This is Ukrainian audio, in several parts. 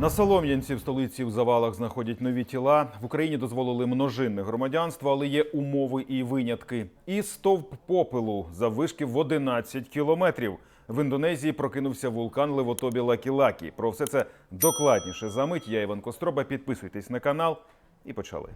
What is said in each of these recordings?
На Солом'янці в столиці в завалах знаходять нові тіла. В Україні дозволили множинне громадянство, але є умови і винятки. І стовп попелу заввишки в 11 кілометрів. В Індонезії прокинувся вулкан Левотобі Лакі-Лакі. Про все це докладніше за мить. Я Іван Костроба. Підписуйтесь на канал і почали.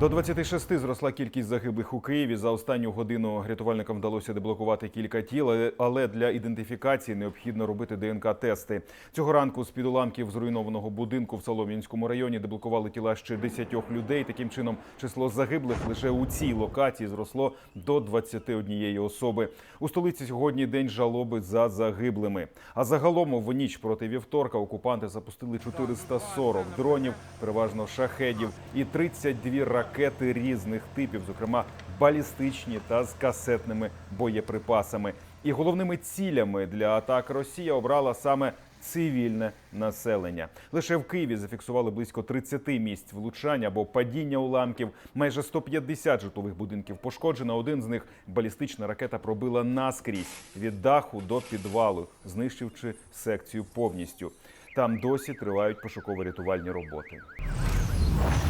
До 26 зросла кількість загиблих у Києві. За останню годину рятувальникам вдалося деблокувати кілька тіл, але- для ідентифікації необхідно робити ДНК-тести. Цього ранку з під уламків зруйнованого будинку в Солом'янському районі деблокували тіла ще 10 людей. Таким чином, число загиблих лише у цій локації зросло до 21 особи. У столиці сьогодні день жалоби за загиблими. А загалом в ніч проти вівторка окупанти запустили 440 дронів, переважно шахедів, і 32 ракети різних типів, зокрема балістичні та з касетними боєприпасами. І головними цілями для атак Росія обрала саме цивільне населення. Лише в Києві зафіксували близько 30 місць влучань або падіння уламків. Майже 150 житлових будинків пошкоджено. Один з них балістична ракета пробила наскрізь від даху до підвалу, знищивши секцію повністю. Там досі тривають пошуково-рятувальні роботи.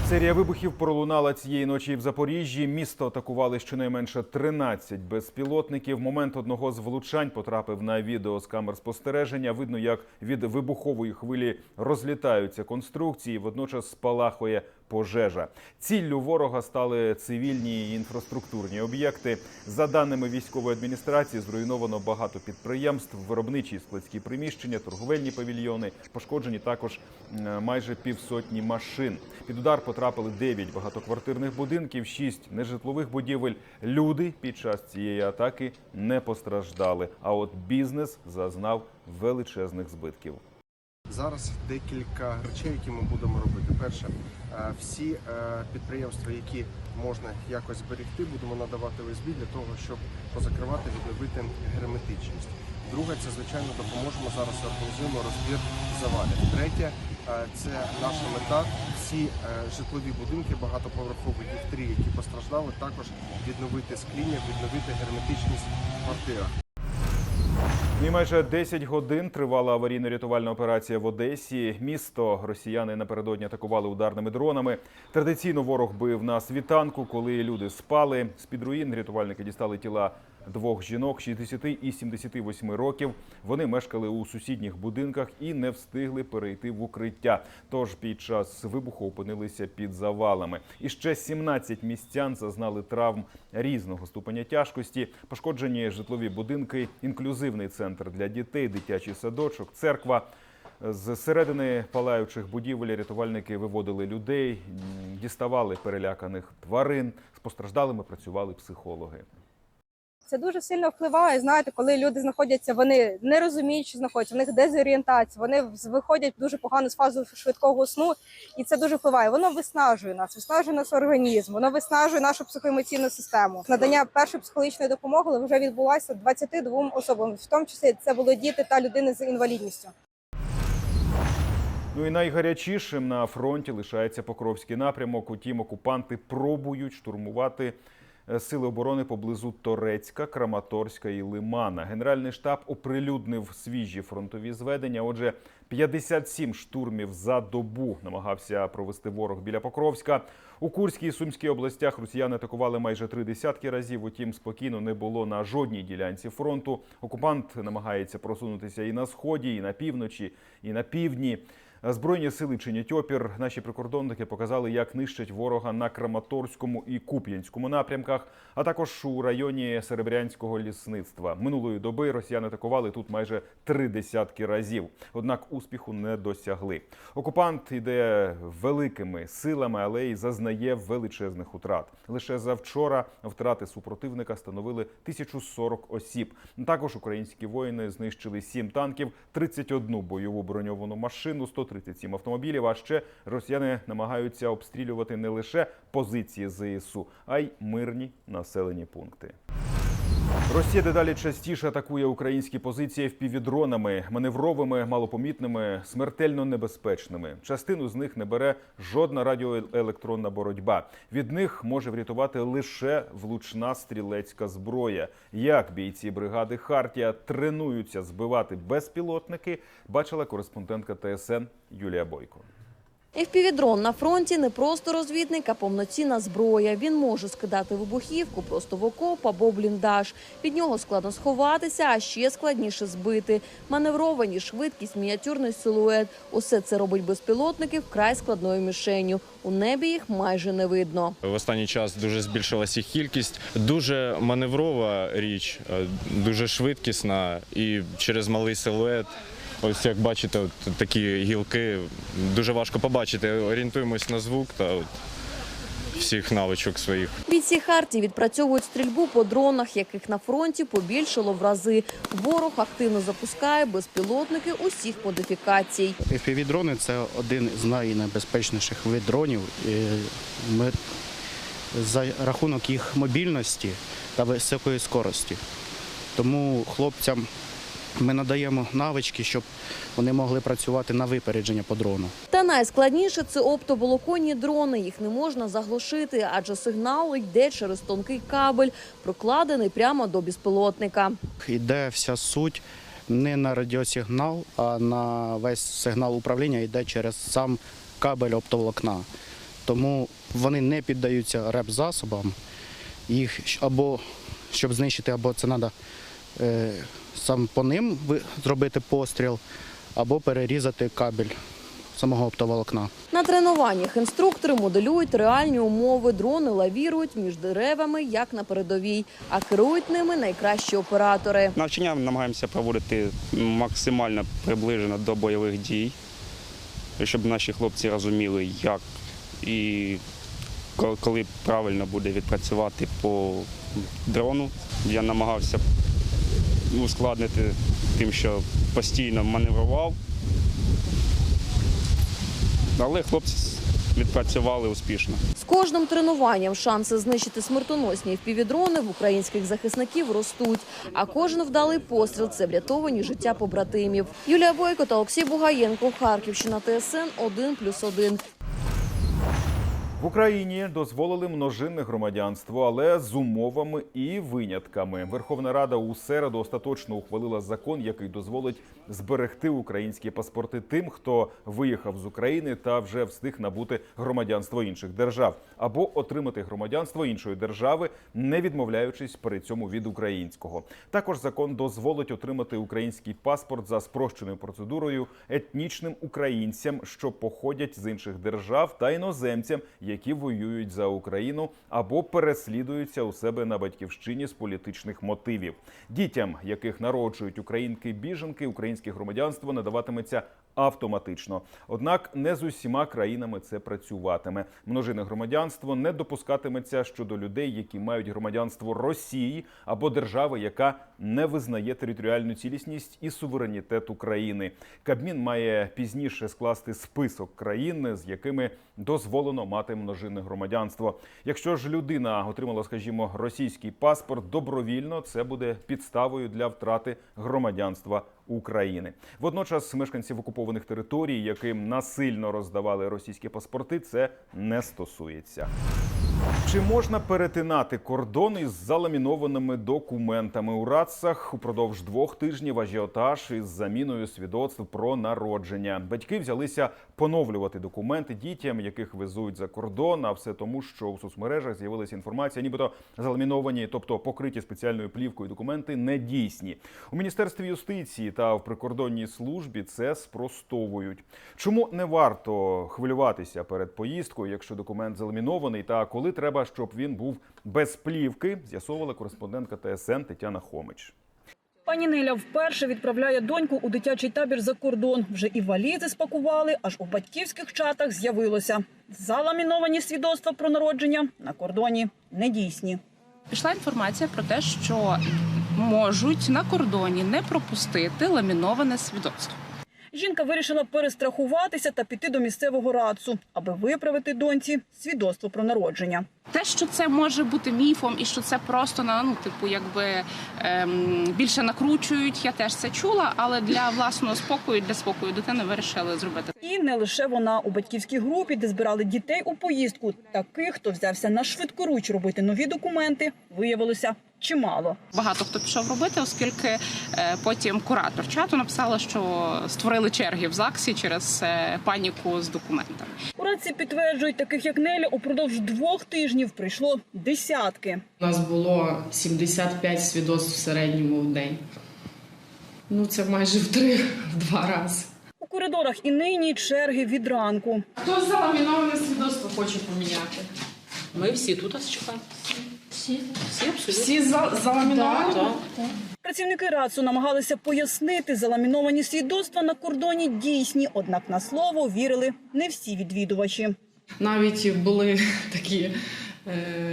Серія вибухів пролунала цієї ночі в Запоріжжі. Місто атакували щонайменше 13 безпілотників. Момент одного з влучань потрапив на відео з камер спостереження. Видно, як від вибухової хвилі розлітаються конструкції. Водночас спалахує пожежа. Ціллю ворога стали цивільні і інфраструктурні об'єкти. За даними військової адміністрації, зруйновано багато підприємств, виробничі і складські приміщення, торговельні павільйони. Пошкоджені також е, майже півсотні машин. Під удар потрапили 9 багатоквартирних будинків, 6 нежитлових будівель. Люди під час цієї атаки не постраждали. А от бізнес зазнав величезних збитків. Зараз декілька речей, які ми будемо робити. Перше, всі е, підприємства, які можна якось зберегти, будемо надавати ОСБ для того, щоб позакривати, відновити герметичність. Друге, це звичайно допоможемо зараз організуємо розбір завалів. Третє, е, це наша мета. Всі е, житлові будинки багатоповерхові їх які постраждали, також відновити скління, відновити герметичність. Ну І майже 10 годин тривала аварійно-рятувальна операція в Одесі. Місто росіяни напередодні атакували ударними дронами. Традиційно ворог бив на світанку, коли люди спали. З під руїн рятувальники дістали тіла двох жінок 60 і 78 років. Вони мешкали у сусідніх будинках і не встигли перейти в укриття. Тож під час вибуху опинилися під завалами. І ще 17 містян зазнали травм різного ступеня тяжкості. Пошкоджені житлові будинки, інклюзивний центр для дітей, дитячий садочок, церква. З середини палаючих будівель рятувальники виводили людей, діставали переляканих тварин. З постраждалими працювали психологи. Це дуже сильно впливає. Знаєте, коли люди знаходяться, вони не розуміють, що знаходяться, в них дезорієнтація, вони виходять дуже погано з фази швидкого сну, і це дуже впливає. Воно виснажує нас, виснажує наш організм, воно виснажує нашу психоемоційну систему. Надання першої психологічної допомоги вже відбулося 22 особам, в тому числі це були діти та людини з інвалідністю. Ну і найгарячішим на фронті лишається Покровський напрямок. Утім, окупанти пробують штурмувати сили оборони поблизу Торецька, Краматорська і Лимана. Генеральний штаб оприлюднив свіжі фронтові зведення. Отже, 57 штурмів за добу намагався провести ворог біля Покровська. У Курській і Сумській областях росіяни атакували майже три десятки разів. Утім, спокійно не було на жодній ділянці фронту. Окупант намагається просунутися і на сході, і на півночі, і на півдні. Збройні сили чинять опір. Наші прикордонники показали, як нищать ворога на Краматорському і Куп'янському напрямках, а також у районі Серебрянського лісництва. Минулої доби росіяни атакували тут майже три десятки разів. Однак успіху не досягли. Окупант йде великими силами, але й зазнає величезних утрат. Лише завчора втрати супротивника становили 1040 осіб. Також українські воїни знищили 7 танків, 31 бойову броньовану машину, 137 автомобілів. А ще росіяни намагаються обстрілювати не лише позиції ЗСУ, а й мирні населені пункти. Росія дедалі частіше атакує українські позиції впівдронами, маневровими, малопомітними, смертельно небезпечними. Частину з них не бере жодна радіоелектронна боротьба. Від них може врятувати лише влучна стрілецька зброя. Як бійці бригади Хартія тренуються збивати безпілотники, бачила кореспондентка ТСН Юлія Бойко. FPV-дрон на фронті не просто розвідник, а повноцінна зброя. Він може скидати вибухівку просто в окоп або бліндаж. Від нього складно сховатися, а ще складніше збити. Маневровані, швидкість, мініатюрний силует. Усе це робить безпілотники вкрай складною мішенню. У небі їх майже не видно. В останній час дуже збільшилася їх кількість. Дуже маневрова річ, е, дуже швидкісна і через малий силует. Ось як бачите, от такі гілки дуже важко побачити. Орієнтуємось на звук та от всіх навичок своїх. Бійці Харті відпрацьовують стрільбу по дронах, яких на фронті побільшало в рази. Ворог активно запускає безпілотники усіх модифікацій. FPV-дрони – це один з найнебезпечніших вид дронів. Ми за рахунок їх мобільності та високої скорості. Тому хлопцям ми надаємо навички, щоб вони могли працювати на випередження по дрону. Та найскладніше це оптоволоконні дрони. Їх не можна заглушити, адже сигнал йде через тонкий кабель, прокладений прямо до безпілотника. Йде вся суть не на радіосигнал, а на весь сигнал управління йде через сам кабель оптоволокна. Тому вони не піддаються реп-засобам. Їх або щоб знищити, або це треба сам по ним зробити постріл, або перерізати кабель самого оптоволокна. На тренуваннях інструктори моделюють реальні умови. Дрони лавірують між деревами, як на передовій, а керують ними найкращі оператори. Навчання намагаємося проводити максимально приближено до бойових дій, щоб наші хлопці розуміли, як і коли правильно буде відпрацювати по дрону. Я намагався ускладнити тим, що постійно маневрував. Але хлопці відпрацювали успішно. З кожним тренуванням шанси знищити смертоносні впівдрони в українських захисників ростуть. А кожен вдалий постріл це врятовані життя побратимів. Юлія Бойко та Олексій Бугаєнко, Харківщина, ТСН 1+,1. В Україні дозволили множинне громадянство, але з умовами і винятками. Верховна Рада у середу остаточно ухвалила закон, який дозволить зберегти українські паспорти тим, хто виїхав з України та вже встиг набути громадянство інших держав, або отримати громадянство іншої держави, не відмовляючись при цьому від українського. Також закон дозволить отримати український паспорт за спрощеною процедурою етнічним українцям, що походять з інших держав, та іноземцям, які воюють за Україну або переслідуються у себе на батьківщині з політичних мотивів. Дітям, яких народжують українки-біженки, українське громадянство надаватиметься автоматично. Однак не з усіма країнами це працюватиме. Множинне громадянство не допускатиметься щодо людей, які мають громадянство Росії або держави, яка не визнає територіальну цілісність і суверенітет України. Кабмін має пізніше скласти список країн, з якими дозволено мати множинне громадянство. Якщо ж людина отримала, скажімо, російський паспорт добровільно, це буде підставою для втрати громадянства України. Водночас мешканців окупованих територій, яким насильно роздавали російські паспорти, це не стосується. Чи можна перетинати кордон із заламінованими документами у Рацах упродовж двох тижнів ажіотаж із заміною свідоцтв про народження? Батьки взялися поновлювати документи дітям, яких везуть за кордон. А все тому, що у соцмережах з'явилася інформація, нібито заламіновані, тобто покриті спеціальною плівкою документи, недійсні. У міністерстві юстиції та в прикордонній службі це спростовують. Чому не варто хвилюватися перед поїздкою, якщо документ заламінований, та коли треба, щоб він був без плівки, з'ясовувала кореспондентка ТСН Тетяна Хомич. Пані Неля вперше відправляє доньку у дитячий табір за кордон. Вже і валізи спакували, аж у батьківських чатах з'явилося. Заламіновані свідоцтва про народження на кордоні недійсні. Пішла інформація про те, що можуть на кордоні не пропустити ламіноване свідоцтво. Жінка вирішила перестрахуватися та піти до місцевого радцу, аби виправити доньці свідоцтво про народження. те, що це може бути міфом, і що це просто на ну, типу, якби ем, більше накручують. Я теж це чула, але для власного спокою, для спокою дитини вирішили зробити. І не лише вона у батьківській групі, де збирали дітей у поїздку. Таких, хто взявся на швидкоруч робити нові документи, виявилося чимало. Багато хто пішов робити, оскільки е, потім куратор чату написала, що створили черги в ЗАГСі через е, паніку з документами. У підтверджують, таких як Неля упродовж двох тижнів прийшло десятки. У нас було 75 свідоцтв в середньому в день. Ну, це майже в три, в два рази. У коридорах і нині черги від ранку. Хто заламіноване свідоцтво хоче поміняти? Ми всі тут чекаємо. Всі, всі. Всі за, заламіновані? да. Працівники РАЦУ намагалися пояснити, заламіновані свідоцтва на кордоні дійсні, однак на слово вірили не всі відвідувачі. Навіть були такі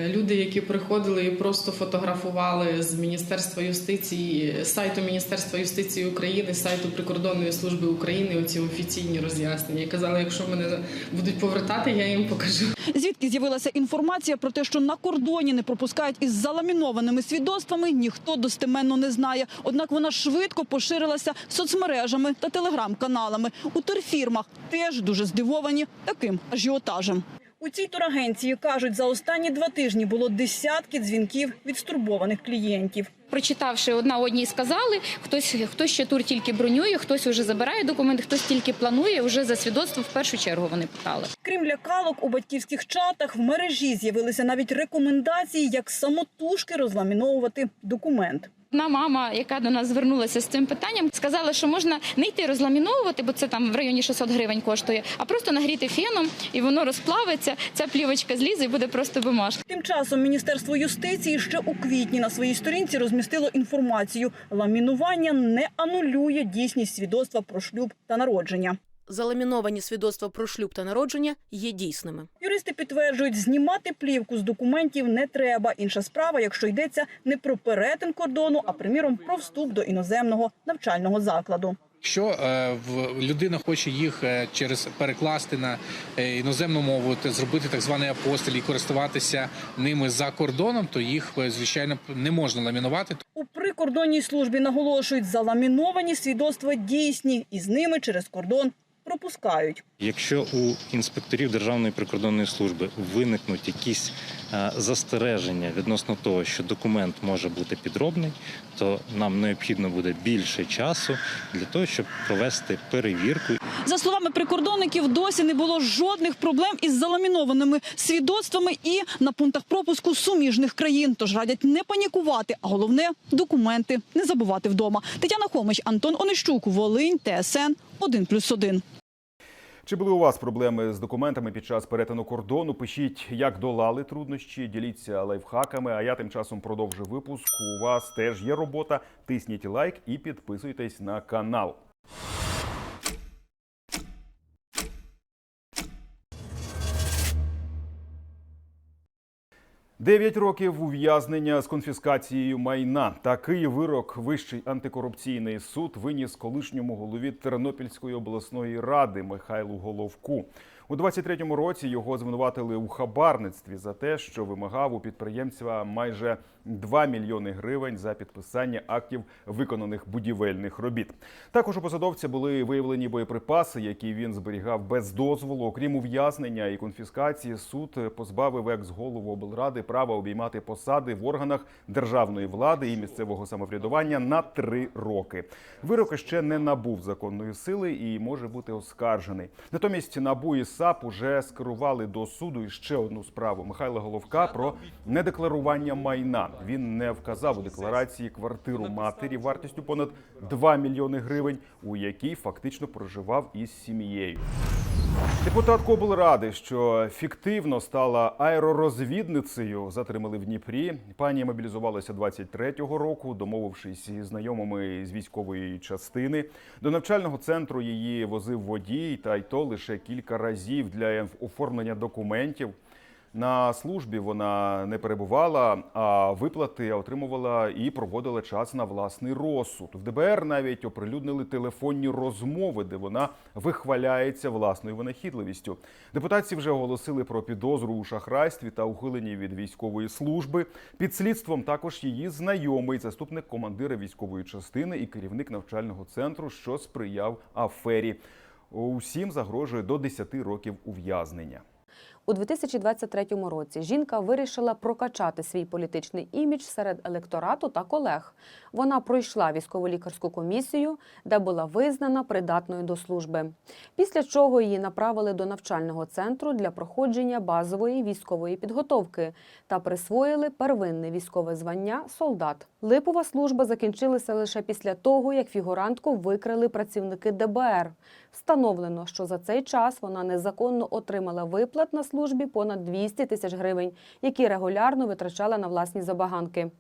люди, які приходили і просто фотографували з Міністерства юстиції, сайту Міністерства юстиції України, сайту Прикордонної служби України оці офіційні роз'яснення. І казали, якщо мене будуть повертати, я їм покажу. Звідки з'явилася інформація про те, що на кордоні не пропускають із заламінованими свідоцтвами, ніхто достеменно не знає. Однак вона швидко поширилася соцмережами та телеграм-каналами. У турфірмах теж дуже здивовані таким ажіотажем. У цій турагенції кажуть, за останні два тижні було десятки дзвінків від стурбованих клієнтів. Прочитавши одна одній сказали, хтось хтось ще тур тільки бронює, хтось вже забирає документи, хтось тільки планує. Вже за свідоцтво в першу чергу вони питали. Крім лякалок, у батьківських чатах в мережі з'явилися навіть рекомендації, як самотужки розламіновувати документ. Одна мама, яка до нас звернулася з цим питанням, сказала, що можна не йти розламіновувати, бо це там в районі 600 гривень коштує, а просто нагріти феном, і воно розплавиться. Ця плівочка злізе і буде просто бумажка. Тим часом Міністерство юстиції ще у квітні на своїй сторінці розмістило інформацію: ламінування не анулює дійсність свідоцтва про шлюб та народження. Заламіновані свідоцтва про шлюб та народження є дійсними. Юристи підтверджують, знімати плівку з документів не треба. Інша справа, якщо йдеться не про перетин кордону, а приміром про вступ до іноземного навчального закладу. Якщо е, в людина хоче їх е, через перекласти на е, іноземну мову, зробити так званий апостиль і користуватися ними за кордоном, то їх звичайно не можна ламінувати. У прикордонній службі наголошують, заламіновані свідоцтва дійсні, і з ними через кордон пропускають. Якщо у інспекторів Державної прикордонної служби виникнуть якісь застереження відносно того, що документ може бути підробний, то нам необхідно буде більше часу для того, щоб провести перевірку За словами прикордонників, досі не було жодних проблем із заламінованими свідоцтвами і на пунктах пропуску суміжних країн. Тож радять не панікувати, а головне документи не забувати вдома. Тетяна Хомич, Антон Онищук, Волинь, ТСН 1+,1. Чи були у вас проблеми з документами під час перетину кордону? Пишіть, як долали труднощі, діліться лайфхаками. А я тим часом продовжу випуск. У вас теж є робота. Тисніть лайк і підписуйтесь на канал. Дев'ять років ув'язнення з конфіскацією майна. Такий вирок Вищий антикорупційний суд виніс колишньому голові Тернопільської обласної ради Михайлу Головку. У 23-му році його звинуватили у хабарництві за те, що вимагав у підприємця майже 2 мільйони гривень за підписання актів виконаних будівельних робіт. Також у посадовця були виявлені боєприпаси, які він зберігав без дозволу. Окрім ув'язнення і конфіскації, суд позбавив екс-голову облради права обіймати посади в органах державної влади і місцевого самоврядування на три роки. Вирок ще не набув законної сили і може бути оскаржений. Натомість НАБУ і САП уже скерували до суду і ще одну справу Михайла Головка про недекларування майна. Він не вказав у декларації квартиру матері вартістю понад 2 мільйони гривень, у якій фактично проживав із сім'єю. Депутатку облради, що фіктивно стала аеророзвідницею, затримали в Дніпрі. Пані мобілізувалася 23-го року, домовившись із знайомими з військової частини. До навчального центру її возив водій, та й то лише кілька разів для оформлення документів. На службі вона не перебувала, а виплати отримувала і проводила час на власний розсуд. В ДБР навіть оприлюднили телефонні розмови, де вона вихваляється власною винахідливістю. Депутатці вже оголосили про підозру у шахрайстві та ухиленні від військової служби. Під слідством також її знайомий, заступник командира військової частини і керівник навчального центру, що сприяв афері. Усім загрожує до 10 років ув'язнення. У 2023 році жінка вирішила прокачати свій політичний імідж серед електорату та колег. Вона пройшла військово-лікарську комісію, де була визнана придатною до служби. Після чого її направили до навчального центру для проходження базової військової підготовки та присвоїли первинне військове звання солдат. Липова служба закінчилася лише після того, як фігурантку викрили працівники ДБР. Встановлено, що за цей час вона незаконно отримала виплат на службі понад 200 тисяч гривень, які регулярно витрачала на власні забаганки.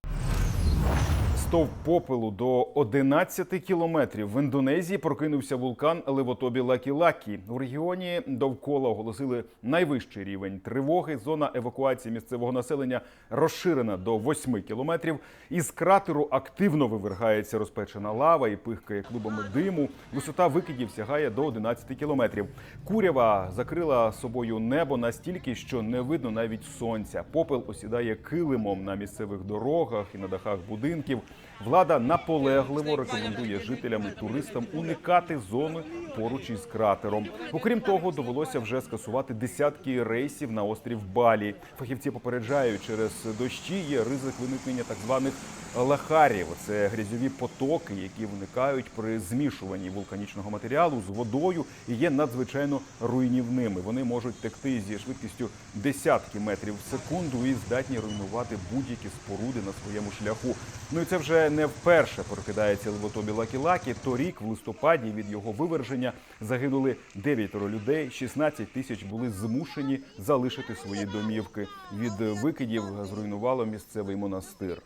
Стовп попелу до 11 кілометрів в Індонезії прокинувся вулкан Левотобі Лакі-Лакі. У регіоні довкола оголосили найвищий рівень тривоги. Зона евакуації місцевого населення розширена до 8 кілометрів. Із кратеру активно вивергається розпечена лава і пихкає клубами диму. Висота викидів сягає до 11 кілометрів. Курява закрила собою небо настільки, що не видно навіть сонця. Попел осідає килимом на місцевих дорогах і на дахах будинків. Влада наполегливо рекомендує жителям і туристам уникати зони поруч із кратером. Окрім того, довелося вже скасувати десятки рейсів на острів Балі. Фахівці попереджають, через дощі є ризик виникнення так званих лахарів. Це грязьові потоки, які виникають при змішуванні вулканічного матеріалу з водою і є надзвичайно руйнівними. Вони можуть текти зі швидкістю десятки метрів в секунду і здатні руйнувати будь-які споруди на своєму шляху. Ну і це вже не вперше прокидається Левотобі Лакі-Лакі. Торік, в листопаді, від його виверження загинули дев'ятеро людей. 16 тисяч були змушені залишити свої домівки. Від викидів зруйнувало місцевий монастир.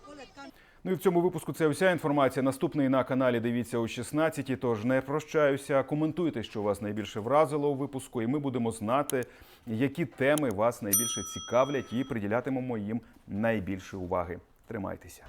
Ну і в цьому випуску це вся інформація. Наступний на каналі дивіться о 16 Тож не прощаюся. Коментуйте, що вас найбільше вразило у випуску, і ми будемо знати, які теми вас найбільше цікавлять, і приділятимемо їм найбільше уваги. Тримайтеся.